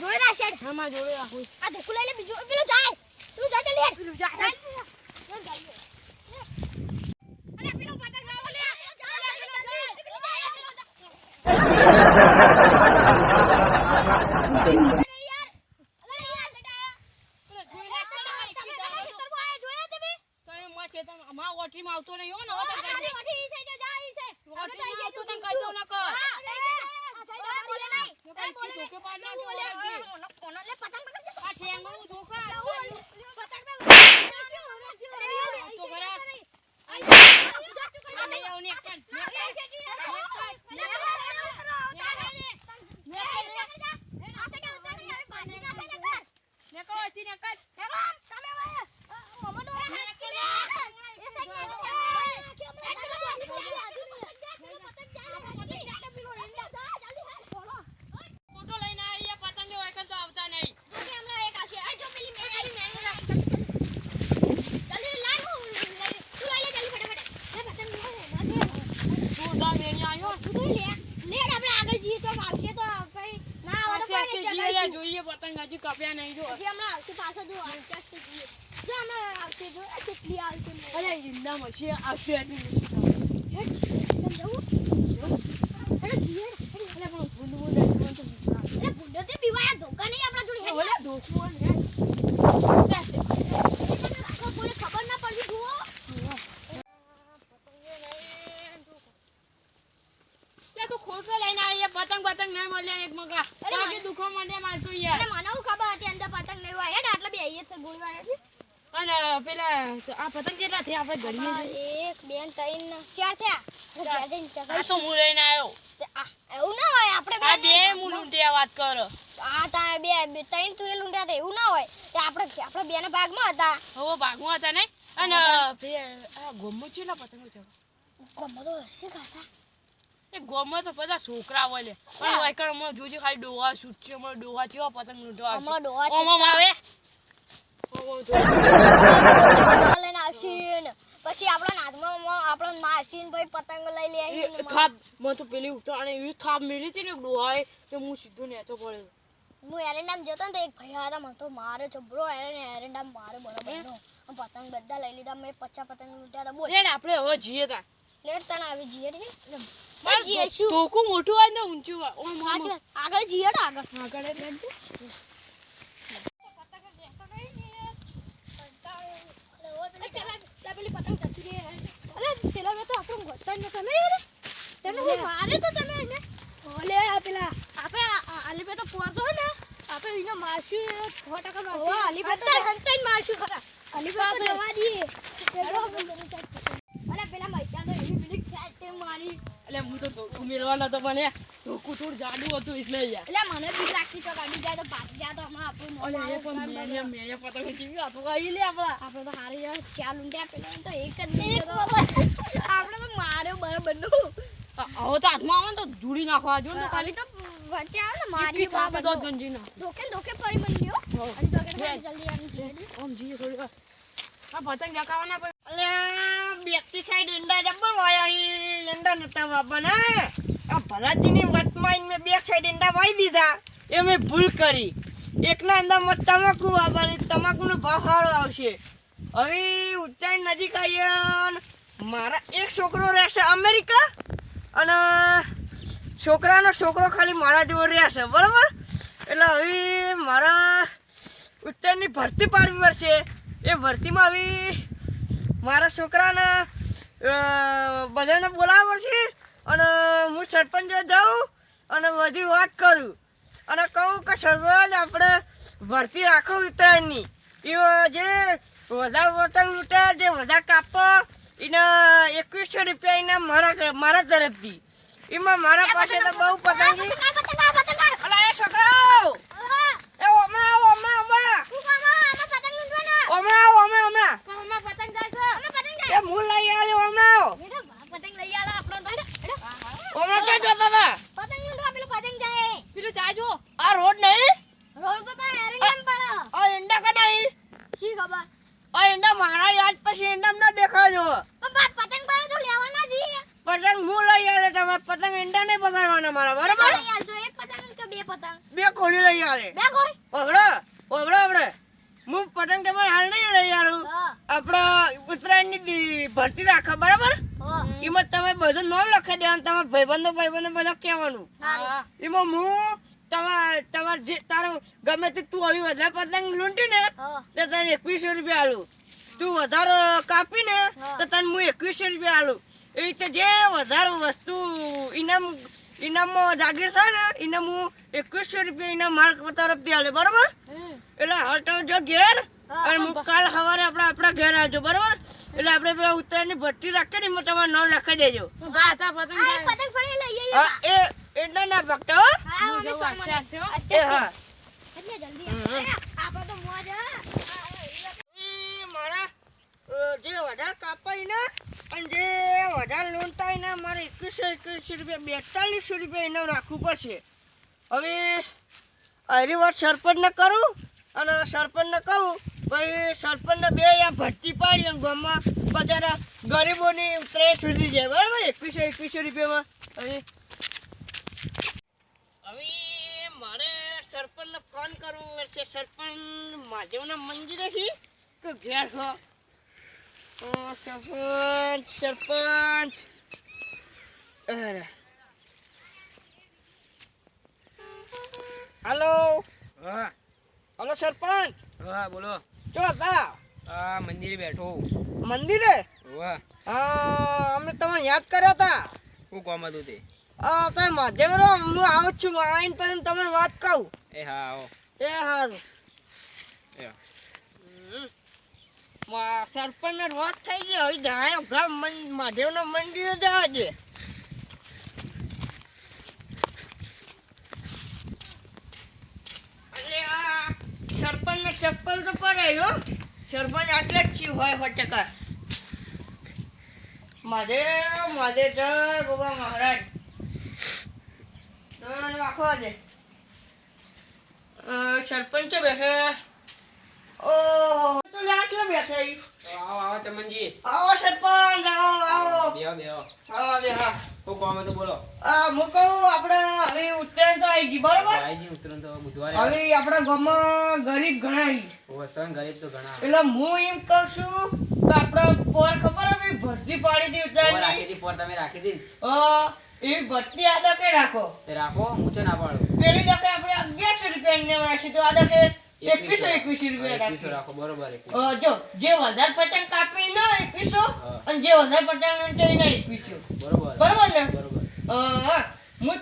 જોડે ના શેડ. આમાં જોડે રાખું. આ ધોકું લઈ લે બીજું પેલું જાય. તું જા જલ્દી હેડ પેલું જાય. અરે પેલું પતંગ લાવો લે. તમે માં ચેતનમાં ઓટરીમાં આવતો નહીં હો ને હવે તો કહી દે. ઓટરીમાં આવતો તને કહી દઉં નકર. હું કઈ કી ધોકે પાડ નાખે ઓળખજે. આ ઠેંગણું ધોકા આપશે. તો ખરા. નહીં આવું ને એક પણ. નીકળો અહીંથી નીકળ. ફોટો લઈને આવીએ પતંગે હોય કે તો આવતા નહીં તું જા મેણી આવ્યો આગળ જઈએ ચોક આવશે તો કઈ ના આવે તો આસ્તે કોઈ આસ્તે નહીં જઈએ જોઈએ પતંગ હજી કપ્યા નહીં જો. હજી હમણાં આવશે પાછો જો આસ્તે આસ્તે જઈએ. જો હમણાં આવશે જો કેટલી આવશે અરે ઈંડામાં મશી આવશે એટલી જીએ. અરે પણ ભૂંડ ભૂંડ ભૂંડો તે ધોકા નહીં આપણા જોડે હેડ. ઓલા. રાખો, કોઈને ખબર ના પડવી જુઓ. ખોટો લઈને આવી પતંગ પતંગ ના મળ્યા એક મગા. દુખો મને મારતું યાર. મને હું ખબર હતી અંદર પતંગ નહીં હોય એટલે આટલા બે આઈએ છે ગોળીવાળા છે અને પેલા આ પતંગ કેટલા થયા? આપણે ઘડીએ એક બે ત્રણ ચાર થયા. આ તો હું લઈને આવ્યો? એવું ના હોય આપણે આ બે હું લૂંટ્યા વાત કરો. આ તા બે ત્રણ તું એ લૂંટ્યા હતા એવું ના હોય. તે આપણે આપણે બે ના ભાગમાં હતા. હવે ભાગમાં હતા નહીં. અને આ ગોમમાં કેટલા પતંગો છે? ગમો તો હશે ખાસા. એ ગોમમાં તો બધા છોકરા હોય લે. વાયકણ હમણાં જોજો ખાલી ડોવા છૂટ છે હમણાં ડોહા જેવા પતંગ લૂંટવા આવશે. આવે. પછી આપણા નાથમાં આપણો ભાઈ પતંગ લઈ લે થાપ મને તો પેલી ઉત્તરાયણ એવી થાપ મેલી હતી ને ડોહાએ કે હું સીધો નેચો પડ્યો. હું એરંડામ જતો ને તો એક ભાઈ હતા મને તો મારે જબરો એરંડ એરંડામ મારે બરાબરનો પતંગ બધા લઈ લીધા મેં પચાસ પતંગ લૂંટ્યા હતા બોલ. આપણે હવે જઈએ તા લેટ તણ આવી જીએ છે? માર જીએ શું? ટોકું મોટું હોય ને ઊંચું હોય. ઓમ ઓમ આગળ જીએ આગળ. આગળ હું એને? મારશું ખરા. પેલા ખેંચે મારી. એટલે હું તો ધોકું મેળવાનો હતો મને ધોકું થોડું જાડું હતું એટલે એટલે મને બીક લાગતી તો ગાડી જાય તો પાછી જાય તો હમણાં આપણું અલે પણ પતંગ હતું લે આપણે. તો હારી જાય ચાર ઊંડ્યા પેલા તો એક જ નહીં આપણે તો માર્યો બરાબરનું. હવે તો હાથમાં આવે ને તો ધૂળી નાખવા જો ને ખાલી. તો વચ્ચે આવે ને મારી મારી પાપે તો બરાબર ગંજી નાખ. ધોકે ધોકે મંડ્યો ગયો અને ધોકે જલ્દી આમ જીએ થોડી. આ પતંગ જકાવાના અલ્યા. બેકતી સાઈડ ઈંડા જબ્બર વાયા ઈંડા નતા બાપાના આ ભલાજીની વટમાં મેં બે સાઈડ ઈંડા વાઈ દીધા એ મેં ભૂલ કરી એકના અંદામાં તમાકુ વાવવાની તમાકુનો ભાવ સારો આવશે હવે ઉત્તરાયણ નજીક આવ્યા મારા એક છોકરો રહેશે અમેરિકા અને છોકરાનો છોકરો ખાલી મારા જેવો રહેશે બરાબર એટલે હવે મારા ઉત્તરાયણની ભરતી પાડવી પડશે. એ ભરતીમાં હવે મારા છોકરાને બધાને બોલાવો છે અને હું સરપંચ જાઉં અને બધી વાત કરું. અને કહું કે સરપંચ આપણે ભરતી રાખો ઉત્તરાયણની. એ જે વધારે વતન લૂંટા જે વધારે કાપો એના એકવીસો રૂપિયા એના મારા મારા તરફથી. એમાં મારા પાસે તો બહુ પતંગી અલા એ છોકરાઓ એ હમણાં આવો હમણાં હમણાં હમણાં આવો હમણાં હમણાં પણ હમણાં પતંગ જાય છે એ હું લઈ આવ્યો હમણાં આવો પેલું જાજો. આ રોડ નહીં? આ ઈંડા કે નહીં શી ખબર? આ મારા યાદ પછી ઈંડા ના દેખાજો. પણ પતંગ પર તો લેવાના જ પતંગ હું લઈ આવે તમારે પતંગ ઈંડા નહીં બગાડવાના મારા બરાબર? એક પતંગ કે બે પતંગ. બે કોળી લઈ આવે બે ગોળી ઓગળો ઓગળો આપણે. હું પતંગ તમારે હાલ નહીં લઈ આવું આપણે ઉત્તરાયણની ભરતી રાખો બરાબર? એમાં તમે બધું નામ લખી દેવાનું તમારા ભાઈબંધો ભાઈબંધો બધા કહેવાનું. એમાં હું તમાર તમારે જે તારું ગમે તે તું આવી વધારે પતંગ લૂંટી ને તો તને એકવીસો રૂપિયા આલું. તું વધારે કાપી ને તો તને હું એકવીસો રૂપિયા આલું. એ રીતે જે વધારે વસ્તુ ઇનામ ઇનામમાં જાગીર થાય ને ઇનામ હું એકવીસો રૂપિયા ઇનામ માર્ક તરફથી આલે બરોબર? એટલે હાલ તમે જો ઘેર અને હું કાલ સવારે આપણે આપણા ઘેર આવજો બરોબર? એટલે આપણે પેલા ઉત્તરાયણની ભઠ્ઠી રાખે ને એમાં તમારું નામ લખી દેજો. એ એટલે ના ભક્તો હો. અરે, મારા જે વધારે કાપાય ને અને જે વધારે થાય ને મારે એકવીસો એકવીસો રૂપિયા બેતાલીસો રૂપિયા એને રાખવું પડશે. હવે આરી વાત સરપંચને કરું અને સરપંચને કહું ભાઈ સરપંચને બે અહીંયા ભરતી પાડી ગામમાં. બચારા ગરીબોની ઉતરાય સુધી જાય. બરાબર એકવીસો એકવીસો રૂપિયામાં. હવે હવે મારે સરપંચને ફોન કરવો પડશે સરપંચ મહાદેવના મંદિરેથી કે ઘેર અ, સરપંચ સરપંચ. અરે. હાલો. હા. હાલો સરપંચ. હા બોલો. ચો હતા આ મંદિરે બેઠો મંદિરે? વાહ. હા અમે તમને યાદ કર્યા હતા હું કોમ હતું તે? આ તમે માધ્યમરો હું આવું છું આવીને પછી તમને વાત કહું. એ હા આવો. એ એ. સરપંચ વાત થઈ ગઈ હવે જાય મહાદેવના મંદિરે જવા દે અરે આ સરપંચ ને પડે હો. સરપંચ આટલે જ ચી હોય સો ટકા. માધે માધે જય ગોબા મહારાજ. આખો આજે સરપંચ બેસે. ઓહો તો આટલે બેઠા આવો આવો ચમનજી. આવો સરપંચ આવો આવો. બેહો બેહો. બે હા શું કામ બોલો. આ હું કહું આપણે હવે ઉત્તરાયણ તો આવી ગઈ બરોબર? ભાઈજી ઉતરણ તો બુધવારે હવે આપણા ગામમાં ગરીબ ઘણા છે. વસણ ગરીબ તો ઘણા એટલે હું એમ કહું છું કે આપણે પોર ખબર હે ભરતી પાડી દી ઉત્તરાયણ રાખી હતી પોર તમે રાખી હતી અ, એવી ભરતી કે રાખો. તે રાખો હું છે ના પાડું. પેલી દકે આપણે અગિયારસો રૂપિયા એમને રાખી તો આ દકે એકવીસો એકવીસો. રૂપિયા એકવીસો રાખો. બરોબર જો જે વધારે પતંગ કાપી ના એકવીસો અને જે વધારે પતંગ લૂંટે એના એકવીસો. બરોબર. બરોબર ને? બરોબર. હા. હું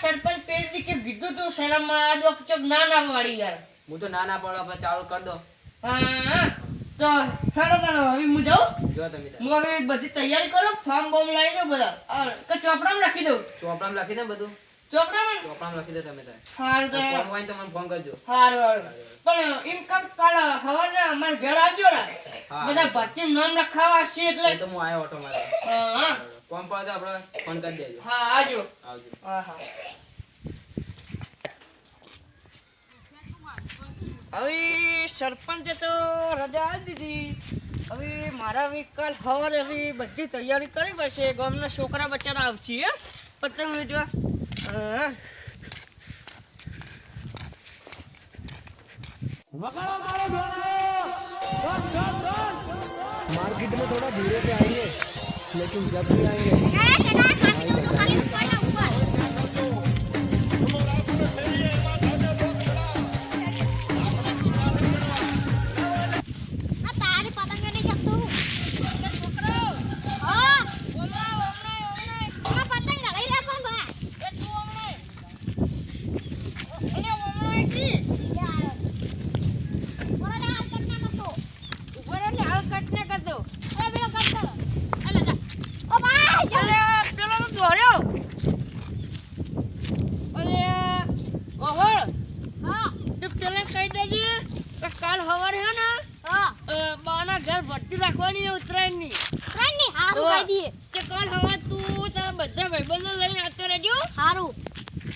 સરપંચ પેલી કીધું તું શરમમાં આ દો ચોક ના ના વાળી યાર હું તો ના ના પાડો આપણે ચાલુ કરી દો હા તો તને હવે હું જાઉં? જો તમે હું હવે બધી તૈયારી કરું ફોર્મ બોમ લાવી દઉં બધા. આ, લખી દઉં? ચોપડામાં લખી દઉં બધું? ચોપડામાં ચોપડામાં લખી દે તમે તાર. હારું તો ફોન હોય તો મને ફોન કરજો. હારું હારું. પણ એમ કામ કાલ સવારે અમારે ઘર આવજો ને. બધા ભરતી નામ લખાવા છે એટલે તો હું આવ્યો ઓટો મારે. હા હા. પર તો આપણે ફોન કરી દેજો. હા આવજો. આવજો. હા હા. હવે સરપંચે તો રજા આપી દીધી. હવે મારા હવે કાલ હવે બધી તૈયારી કરવી પડશે. ગામના છોકરા બચારા આવશે હે. પતંગ હા मार्केट में थोड़ा धीरे से आएंगे लेकिन जब भी आएंगे ની ત્રણની હારું ઓવા. કહી દઈએ કે કોણ હવા તું તારા બધા ભાઈબંધો લઈને આવતો રહેજો. હારું.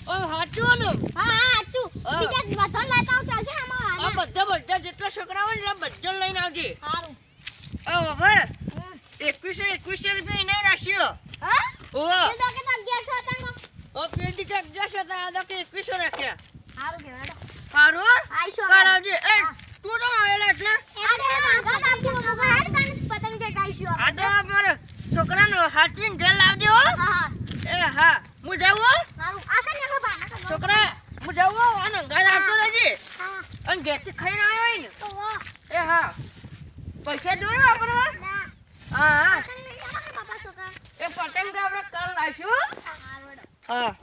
ઓ હાચું ને હા હા હાચું. બીજા બધા લેતા આવ ચાલશે આ બધા બધા જેટલા છોકરા હોય ને બધા લઈને આવજે. હારું. ઓ વગર હમ. એકવીસો એકવીસો રૂપિયા ઇનામ રાખ્યો હા ઓવા એ તો કે અગિયારસો હતા ને ઓ પેટી તો અગિયારસો હતા આ તો કે એકવીસો રાખ્યા હારું કહેવાય સારું આઈશો કાલ આવજે એ તું તો આવેલા એટલે અરે માંગા બાપુ મગા હેડ તને પતંગ કે આઈશો આ તો મારા હાથવીને ઘેર લાવજો હા. એ હા. હું જાઉં છોકરા હું જાઉં હો. આનો ઘર આવતો રહેજે. હા અને ઘેરથી ખાઈને આવ્યો ને. એ હા. પૈસા જોયો આપણે? હા હા. એ પતંગ તો આપણે કાલ લાવીશું હા.